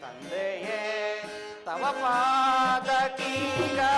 ತಂದೆಯೇ ತವ ಪಾದಕೀಗ ವಂದಿಸಿ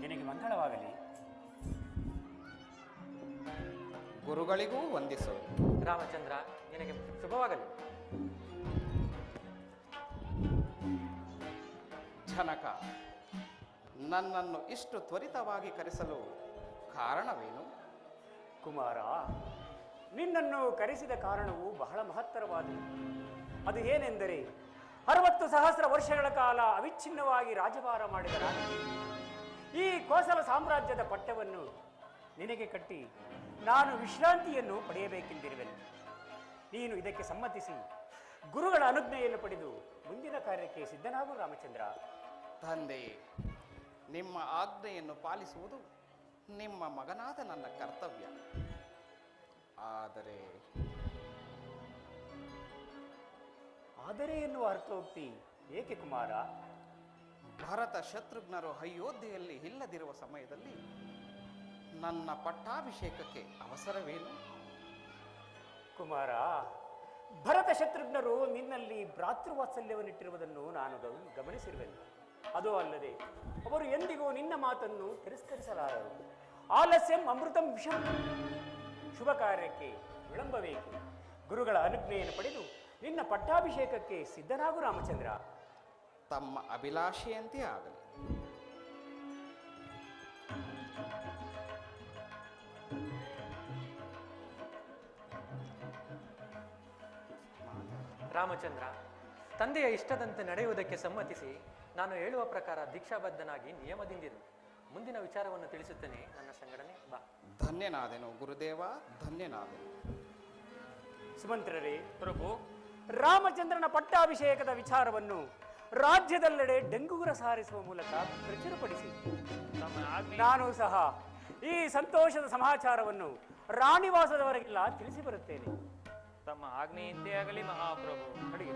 ನಿನಗೆ ಮಂಗಳವಾಗಲಿ. ಗುರುಗಳಿಗೂ ವಂದಿಸು. ರಾಮಚಂದ್ರ ನಿನಗೆ ಶುಭವಾಗಲಿ. ಜನಕ ನನ್ನನ್ನು ಇಷ್ಟು ತ್ವರಿತವಾಗಿ ಕರೆಸಲು ಕಾರಣವೇನು? ಕುಮಾರ ನಿನ್ನನ್ನು ಕರೆಸಿದ ಕಾರಣವು ಬಹಳ ಮಹತ್ತರವಾದದ್ದು ಅದು ಏನೆಂದರೆ ಅರವತ್ತು ಸಹಸ್ರ ವರ್ಷಗಳ ಕಾಲ ಅವಿಚ್ಛಿನ್ನವಾಗಿ ರಾಜಭಾರ ಮಾಡಿದ ನಾನು ಈ ಕೋಸಲ ಸಾಮ್ರಾಜ್ಯದ ಪಟ್ಟವನ್ನು ನಿನಗೆ ಕಟ್ಟಿ ನಾನು ವಿಶ್ರಾಂತಿಯನ್ನು ಪಡೆಯಬೇಕೆಂದಿರುವೆನು. ನೀನು ಇದಕ್ಕೆ ಸಮ್ಮತಿಸಿ ಗುರುಗಳ ಅನುಜ್ಞೆಯನ್ನು ಪಡೆದು ಮುಂದಿನ ಕಾರ್ಯಕ್ಕೆ ಸಿದ್ಧನಾಗು ರಾಮಚಂದ್ರ. ತಂದೆ ನಿಮ್ಮ ಆಜ್ಞೆಯನ್ನು ಪಾಲಿಸುವುದು ನಿಮ್ಮ ಮಗನಾದ ನನ್ನ ಕರ್ತವ್ಯ. ಆದರೆ ಆದರೆ ಎನ್ನುವ ಅರ್ಥೋಕ್ತಿ ಏಕೆ ಕುಮಾರ? ಭರತ ಶತ್ರುಘ್ನರು ಅಯೋಧ್ಯೆಯಲ್ಲಿ ಇಲ್ಲದಿರುವ ಸಮಯದಲ್ಲಿ ನನ್ನ ಪಟ್ಟಾಭಿಷೇಕಕ್ಕೆ ಅವಸರವೇನು? ಕುಮಾರ, ಭರತ ಶತ್ರುಘ್ನರು ನಿನ್ನಲ್ಲಿ ಭ್ರಾತೃವಾತ್ಸಲ್ಯವನ್ನಿಟ್ಟಿರುವುದನ್ನು ನಾನು ಗಮ- ಗಮನಿಸಿರುವೆನು. ಅದು ಅಲ್ಲದೆ ಅವರು ಎಂದಿಗೂ ನಿನ್ನ ಮಾತನ್ನು ತಿರಸ್ಕರಿಸಲಾರರು. ಆಲಸ್ಯಂ ಅಮೃತಂ ವಿಷಂ. ಶುಭ ಕಾರ್ಯಕ್ಕೆ ವಿಳಂಬಬೇಕು ಗುರುಗಳ ಅನುಜ್ಞೆಯನ್ನು ಪಡೆದು ನಿನ್ನ ಪಟ್ಟಾಭಿಷೇಕಕ್ಕೆ ಸಿದ್ಧನಾಗು ರಾಮಚಂದ್ರ. ತಮ್ಮ ಅಭಿಲಾಷೆಯಂತೆ ಆಗಲಿ. ರಾಮಚಂದ್ರ ತಂದೆಯ ಇಷ್ಟದಂತೆ ನಡೆಯುವುದಕ್ಕೆ ಸಮ್ಮತಿಸಿ ನಾನು ಹೇಳುವ ಪ್ರಕಾರ ದೀಕ್ಷಾಬದ್ಧನಾಗಿ ನಿಯಮದಿಂದಿರು. ಮುಂದಿನ ವಿಚಾರವನ್ನು ತಿಳಿಸುತ್ತೇನೆ. ನನ್ನ ಸಂಘಟನೆ ಬಾ. ಧನ್ಯನಾದೆನು ಗುರುದೇವ ಧನ್ಯನಾದೆನು. ಸುಮಂತ್ರರೇ ಪ್ರಭು ರಾಮಚಂದ್ರನ ಪಟ್ಟಾಭಿಷೇಕದ ವಿಚಾರವನ್ನು ರಾಜ್ಯದೆಲ್ಲೆಡೆ ಡೆಂಗೂರ ಸಾರಿಸುವ ಮೂಲಕ ಪ್ರಚುರಪಡಿಸಿ. ನಾನು ಸಹ ಈ ಸಂತೋಷದ ಸಮಾಚಾರವನ್ನು ರಾಣಿವಾಸದವರೆಗೆಲ್ಲ ತಿಳಿಸಿ ಬರುತ್ತೇನೆ. ತಮ್ಮ ಆಜ್ಞೆಯಂತೆ ಆಗಲಿ ಮಹಾಪ್ರಭು ಅಡಿಗೆ